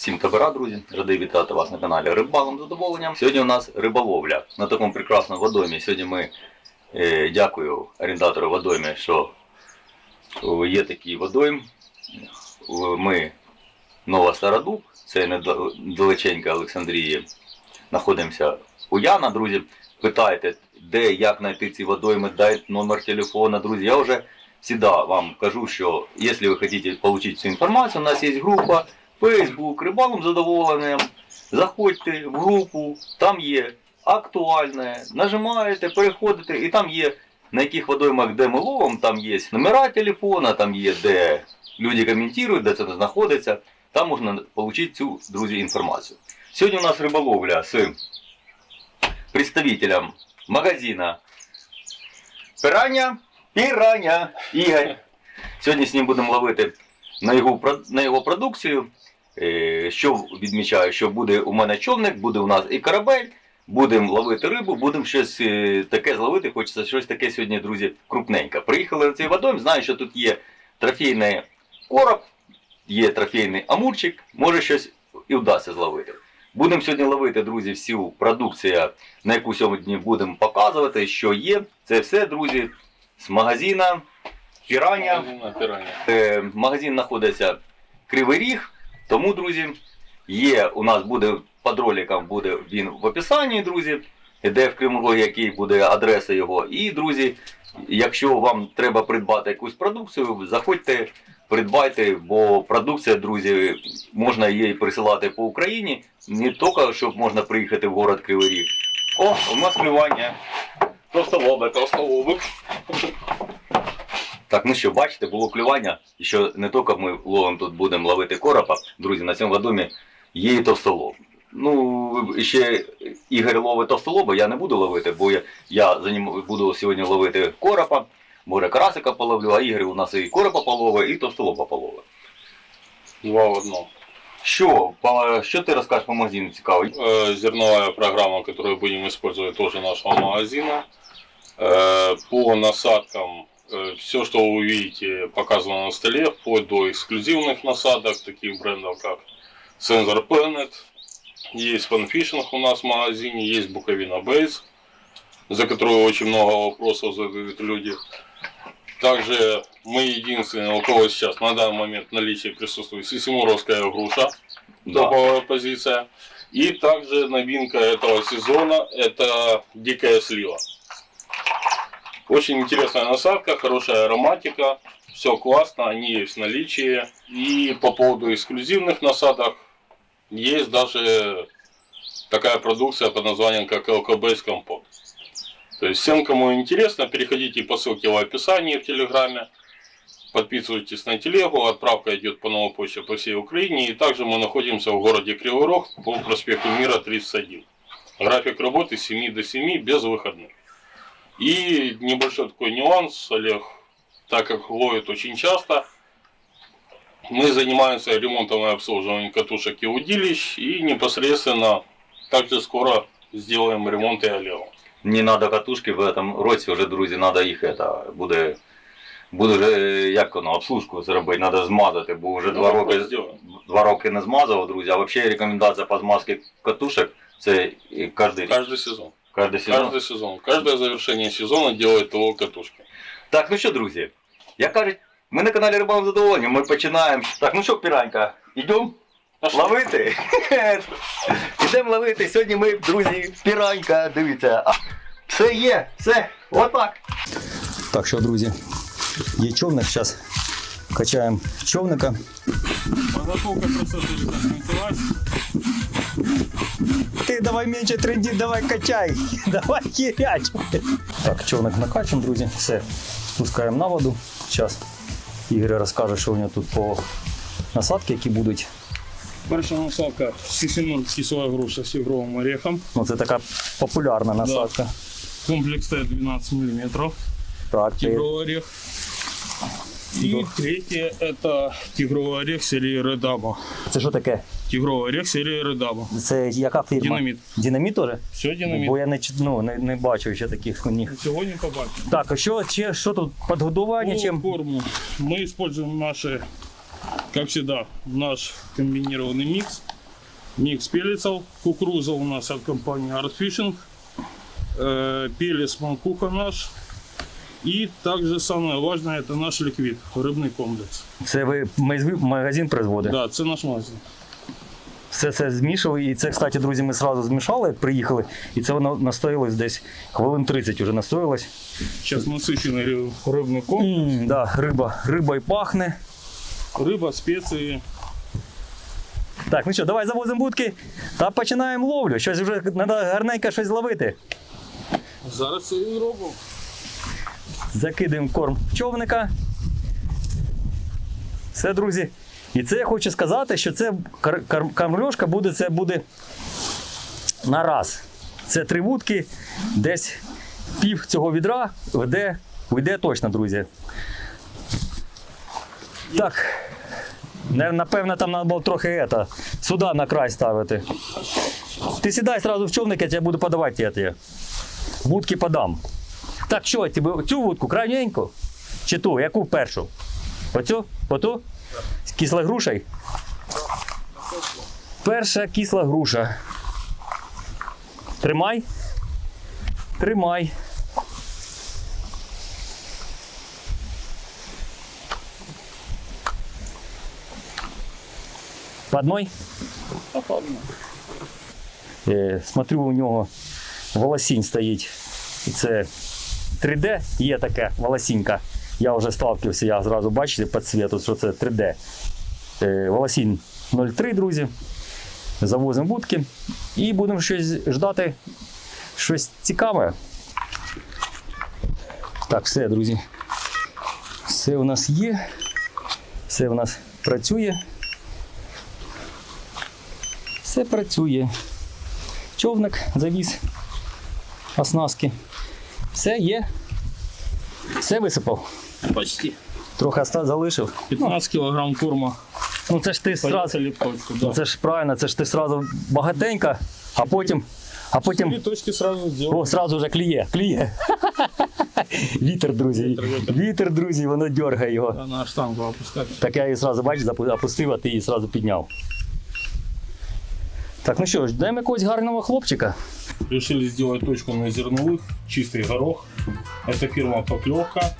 Всім табора, друзі, радий вітати вас на каналі Рибалом задоволенням. Сьогодні у нас риболовля на такому прекрасному водоймі. Сьогодні ми е, дякую орендатору водоймі, що є такий водойм. Ми Нова Стародуб, це недалеченька Олександрії. Знаходимося у Яна, друзі. Питайте, де, як знайти ці водойми, дайте номер телефона, друзі. Я вже всегда вам кажу, що якщо ви хочете отримати цю інформацію, у нас є група Facebook, рибалом задоволенням. Заходьте в групу, там є актуальне, нажимаєте, переходите, і там є на яких водоймах, де ми ловимо, там є номера телефона, там є де люди коментують, де це знаходиться. Там можна отримати цю, друзі, інформацію. Сьогодні у нас риболовля з представителем магазина Пирання, Пірання Ігор. Сьогодні з ним будемо ловити на його, на його продукцію. Е, Що відмічаю, що буде у мене човник, буде у нас і корабель, будемо ловити рибу, будемо щось е, таке зловити. Хочеться щось таке сьогодні, друзі, крупненьке. Приїхали на цей водойм, знаю, що тут є трофейний короб, є трофейний амурчик, може щось і вдасться зловити. Будемо сьогодні ловити, друзі, всю продукцію, на яку сьогодні будемо показувати, що є. Це все, друзі, з магазина пиранья. Е, Магазин знаходиться Кривий Ріг, тому, друзі, є у нас буде під роликом буде він в описанні, друзі, де в Кривому який буде адреса його. І, друзі, якщо вам треба придбати якусь продукцію, заходьте, придбайте, бо продукція, друзі, можна її присилати по Україні, не тільки щоб можна приїхати в город Кривий Ріг. О, у нас клювання. Толстолобик. Толстолобик. Так, ну що, бачите, було клювання, і що не тільки ми ловимо тут будемо ловити коропа, друзі, на цьому водомі є і товстолоб. Ну, ще Ігор ловить товстолоба, я не буду ловити, бо я, я за ним буду сьогодні ловити коропа, може карасика половлю, а Ігор у нас і коропа половить, і товстолоба половить. Два в одном. Що, що ти розкажеш по магазину цікаво? Э, Зерновая программа, которую будем использовать тоже нашего магазина. Э, По насадкам все, что вы увидите, показано на столе, вплоть до эксклюзивных насадок, таких брендов как Sensor Planet. Есть Funfishing у нас в магазине, есть Буковина Base, за которую очень много вопросов задают люди. Также мы единственные, у кого сейчас на данный момент в наличии присутствует сисимуровская груша, Да. топовая позиция. И также новинка этого сезона это дикая слива. Очень интересная насадка, хорошая ароматика, все классно, они есть в наличии. И по поводу эксклюзивных насадок есть даже такая продукция под названием как LKBase Компот. То есть всем, кому интересно, переходите по ссылке в описании в Телеграме. Подписывайтесь на телегу, отправка идет по новой почте по всей Украине. И также мы находимся в городе Кривой Рог по проспекту Мира 31. График работы с 7 до 7 без выходных. И небольшой такой нюанс, Олег, так как ловит очень часто, мы занимаемся ремонтом и обслуживанием катушек и удилищ. И непосредственно также скоро сделаем ремонт и Олегу. Не треба катушки в цьому році вже, друзі, треба їх это, буде, буде вже, як воно, обслужку зробити, треба змазати, бо вже два Ну, роки сделаем. два роки не змазав, друзі. А взагалі рекомендація по змазці катушек це і кожен рік, Каждый сезон. Кожен сезон. Каждый сезон. Каждое завершение сезона делает ТО катушки. Так, ну що, друзі, як кажуть, ми на каналі Рибалом задоволені, ми починаємо. Так, ну що, піранька, йдемо ловити? Ідемо ловити. Сьогодні ми, друзі, піранька, дивіться. А, Все є, все, отак. Так що, друзі, є човник, зараз качаємо човника. Подготовка процесса началась. Ти давай менше тренді, давай качай, давай хіряч. Так, човник накачаємо, друзі. Все, спускаємо на воду. Зараз Ігор розкаже, що у нього тут по насадки, які будуть. Перша насадка Сісімон кисова груша з ігровим орехом. Ну, це така популярна насадка. Комплекс Т 12 мм. Так, ти... Тигровый орех. И Да. третье это тигровый орех серии Редама. Це що таке? Тигровый орех серии Редама. Це яка фірма? Динамит. Динаміт теж? Все динамит. Бо я не, чит- ну, не, не бачив ще таких у них. Сегодня побачим. Так, а що, чи, що тут? Подгодування По чим? корму мы используем наши, как всегда, наш комбинированный микс. микс пеллетсов. Кукуруза у нас от компании Art Fishing. Э, Пелес Манкуха наш. И также самое важное, это наш ликвид, рыбный комплекс. Це ви мез- магазин производите? Да, це наш магазин. Все це змішали. І це, кстати, друзі, ми одразу змішали, як приїхали. І це воно настоїлось десь хвилин 30 вже настоїлось. Сейчас насыщенный ры- рыбный комплекс. М, да, риба, риба й пахне. Рыба, специи. Так, ну що, давай завозимо будки та починаємо ловлю. Щось вже треба гарненько щось зловити. Зараз це і робимо. Закидаємо корм в човника. Все, друзі. І це я хочу сказати, що це кар- кар- буде, це буде на раз. Це три вудки, десь пів цього відра веде, вийде точно, друзі. Так. Напевно, там треба було трохи ета, сюди на край ставити. Ти сідай одразу в човник, я тебе буду подавати ті. Вудки подам. Так що, тебе цю вудку крайненьку? Чи ту? Яку першу? Оцю? Оту? З кисла грушей? Перша кисла груша. Тримай. Тримай. По одной? Е, смотрю, у нього волосінь стоїть. І Це 3D є таке волосінька. Я вже сталкивався, я зразу бачите по цвету, що це 3D. Е, волосінь 0,3, друзі. Завозимо будки і будемо щось ждати, щось цікаве. Так, все, друзі. Все у нас є. Все у нас працює. Все працює. Човник завіз оснастки. Все є. Все висипав. Почти. Трохи оста залишив. 15 килограмм корма. Ну це ж ти сразу. Поехали в точку, да. Ну, це ж правильно, це ж ти сразу багатенько, а потім. А Три потім. точки сразу сделал. О, сразу вже кліє, кліє. Вітер, друзі. Вітер, вітер. Вітер, друзі, воно дергає його. А на штангу опускать. Так я її сразу, бачиш, запу- опустив, а ти її сразу підняв. Так, ну що ж, даємо якогось гарного хлопчика. Решили сделать точку на зерновых, чистый горох. Это фирма Поклевка.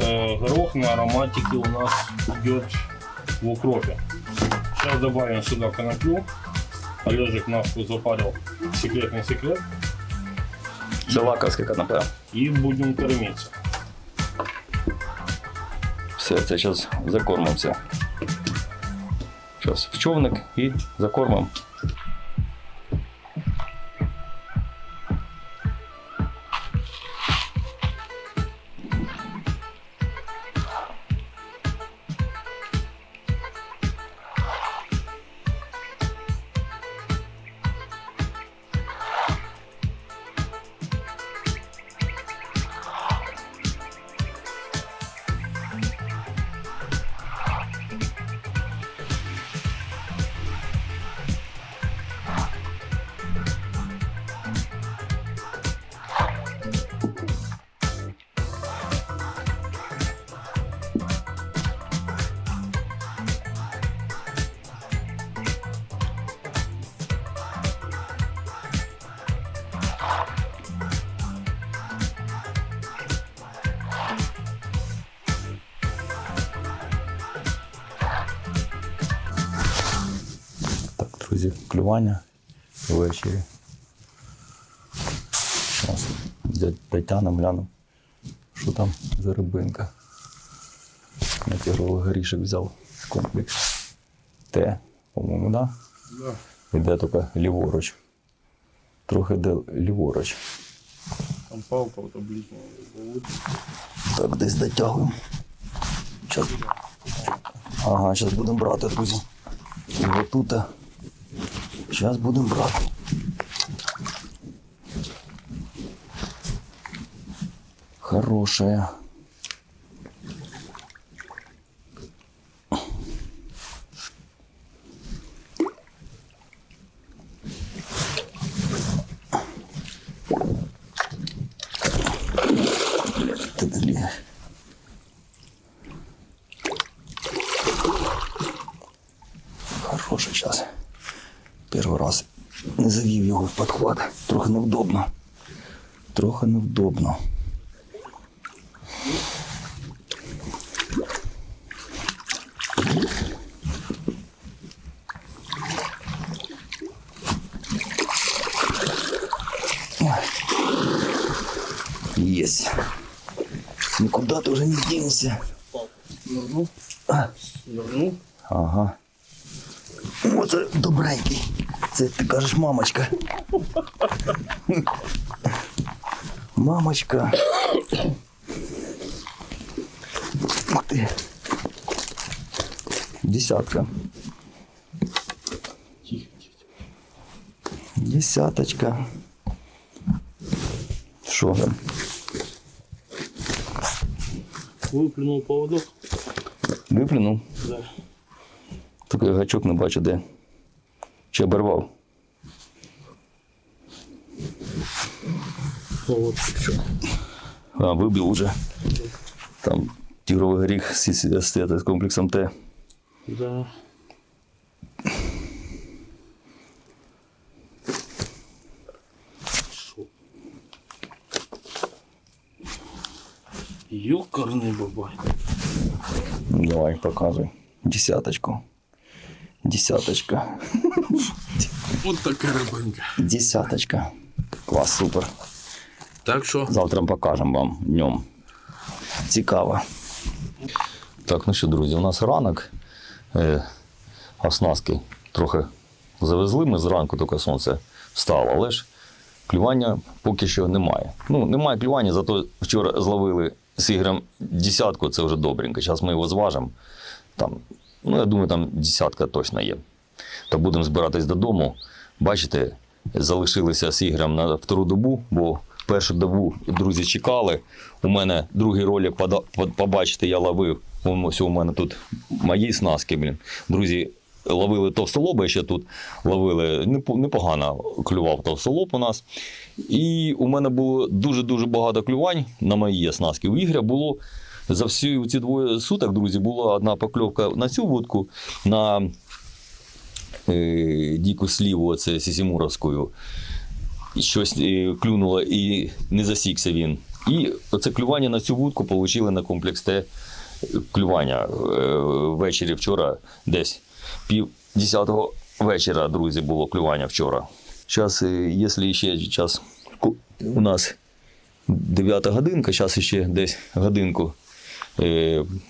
Э, горох на ароматике у нас идет в укропе. Сейчас добавим сюда коноплю. Олежек Наску запарил секретный секрет. Це лаковська канапе. И будем кормиться. Все, це зараз закормимося. Зараз в човник і закормимо. Друзі, клювання ввечері. Зараз дотянемо, глянемо, що там за рибинка. Я тяжелий горішок взяв комплекс Т, по-моєму, да? Да. Іде тільки ліворуч. Трохи йде ліворуч. Там палка вот обличная. Так, десь дотягуємо. Щас. Ага, зараз будемо брати, друзі. Отут. Зараз будемо брати. Хорошая. Ты дали. Хороший час. Перший раз не завів його в підхват. Трохи невдобно. Трохи невдобно. Есть. Никуда ты уже не денешься. Нырнул. А, Нырнул. Ага. Оце добренький. Це ти кажеш мамочка. Мамочка. Ух ти. Десятка. Десяточка. Що там? Выплюнул поводок. Виплюнув. Да. Тільки я гачок не бачу де. Чи оборвав? Вот. А, вибив уже. Там тігровий горіх з, комплексом Т. Да. Шо? Ёкарный бабай. Давай, показуй. Десяточку. Десяточка. Вот такая рыбанька. Десяточка. Клас, супер. Так что Завтра покажемо вам днем. Цікаво. Так, ну що, друзі, у нас ранок. Е, оснастки трохи завезли. Ми зранку тільки сонце встало, але ж клювання поки що немає. Ну, немає клювання, зато вчора зловили з ігрем десятку, це вже добренько. Зараз ми його зважимо. Там, ну, я думаю, там десятка точно є. То будемо збиратись додому. Бачите, залишилися з ігрем на втору добу, бо першу добу друзі чекали. У мене другий пода- побачите, я ловив. Ось у мене тут мої снаски, блін. Друзі, ловили товстолоба, ще тут ловили непогано клював товстолоб у нас. І у мене було дуже-дуже багато клювань на мої оснастки. У Ігоря було за всі ці двоє суток, друзі, була одна покльовка на цю вудку, на е, Діку Сліву, оце Сісімуровською. Щось е, клюнуло і не засікся він. І оце клювання на цю вудку отримали на комплекс Т клювання е, ввечері вчора, десь пів десятого вечора, друзі, було клювання вчора. Зараз, якщо ще час у нас 9 годинка, зараз ще десь годинку е,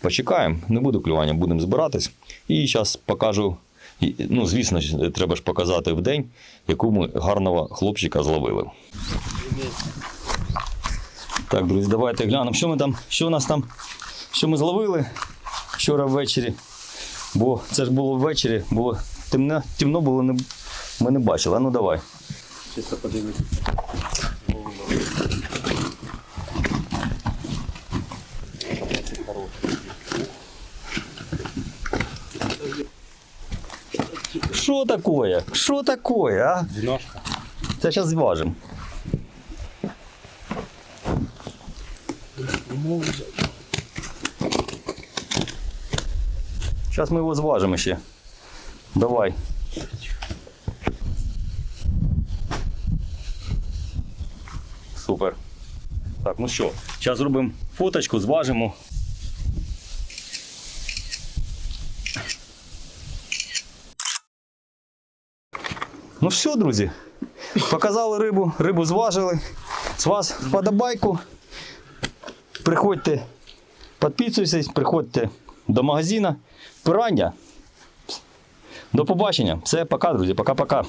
почекаємо, не буде клювання, будемо збиратись. І зараз покажу. Ну, звісно, треба ж показати в день, яку ми гарного хлопчика зловили. Так, друзі, давайте глянемо, що ми там, що у нас там, що ми зловили вчора ввечері. Бо це ж було ввечері, було темно, темно було, ми не бачили. Ну давай. чисто подивись. Що таке? Що таке, а? Двенашка. Це зараз зважимо. Зараз ми його зважимо ще. Давай. Супер. Так, ну що, зараз зробимо фоточку, зважимо. Ну все, друзі. Показали рибу, рибу зважили. З вас вподобайку. Приходьте, підписуйтесь, приходьте до магазину. Пирання. До побачення. Все, пока, друзі, пока-пока.